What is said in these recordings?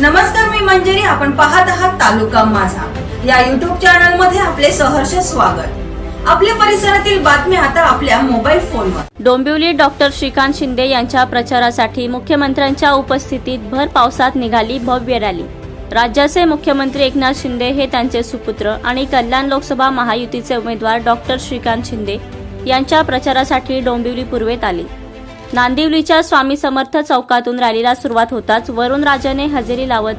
मी मंजिरी. आपण पाहत आहात तालुका माझा. या युट्यूब चॅनलमध्ये आपले सहर्ष स्वागत. आपल्या परिसरातील बातम्या आता आपल्या मोबाईल फोनवर डोंबिवली डॉक्टर श्रीकांत शिंदे यांच्या प्रचारासाठी मुख्यमंत्र्यांच्या उपस्थितीत भर पावसात निघाली भव्य रॅली. राज्याचे मुख्यमंत्री एकनाथ शिंदे हे त्यांचे सुपुत्र आणि कल्याण लोकसभा महायुतीचे उमेदवार डॉक्टर श्रीकांत शिंदे यांच्या प्रचारासाठी डोंबिवली पूर्वेत आले. नांदिवलीच्या स्वामी समर्थ चौकातून रॅलीला सुरुवात होताच वरुण राजाने हजेरी लावत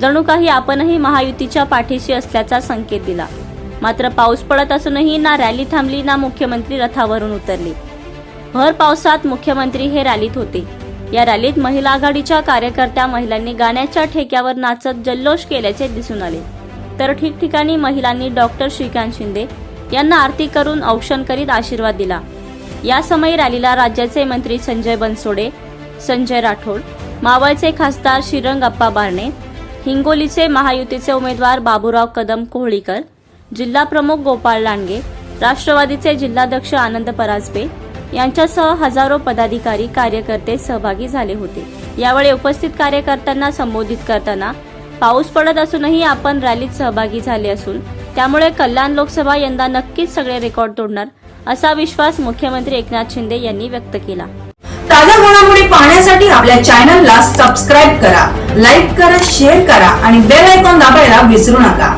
जणू काही आपणही महायुतीच्या पाठीशी असल्याचा संकेत दिला. मात्र पाऊस पडत असूनही ना रॅली थांबली ना मुख्यमंत्री रथावरून उतरले. भर पावसात मुख्यमंत्री हे रॅलीत होते. या रॅलीत महिला आघाडीच्या कार्यकर्त्या महिलांनी गाण्याच्या ठेक्यावर नाचत जल्लोष केल्याचे दिसून आले. तर ठिकठिकाणी महिलांनी डॉक्टर श्रीकांत शिंदे यांना आरती करून औक्षण करीत आशीर्वाद दिला. या समय रॅलीला राज्याचे मंत्री संजय बनसोडे संजय राठोड मावळचे खासदार श्रीरंग अप्पा बारणे हिंगोलीचे महायुतीचे उमेदवार बाबूराव कदम कोहळीकर जिल्हा प्रमुख गोपाळ लांडगे राष्ट्रवादीचे जिल्हाध्यक्ष आनंद पराजपे यांच्यासह हजारो पदाधिकारी कार्यकर्ते सहभागी झाले होते. यावेळी उपस्थित कार्यकर्त्यांना संबोधित करताना पाऊस पडत असूनही आपण रॅलीत सहभागी झाले असून त्यामुळे कल्याण लोकसभा यंदा नक्कीच सगळे रेकॉर्ड तोडणार असा विश्वास मुख्यमंत्री एकनाथ शिंदे यांनी व्यक्त केला. ताज्या घडामोडी पाहण्यासाठी आपल्या चॅनलला सबस्क्राईब करा लाईक करा शेअर करा आणि बेल आयकॉन दाबायला विसरू नका.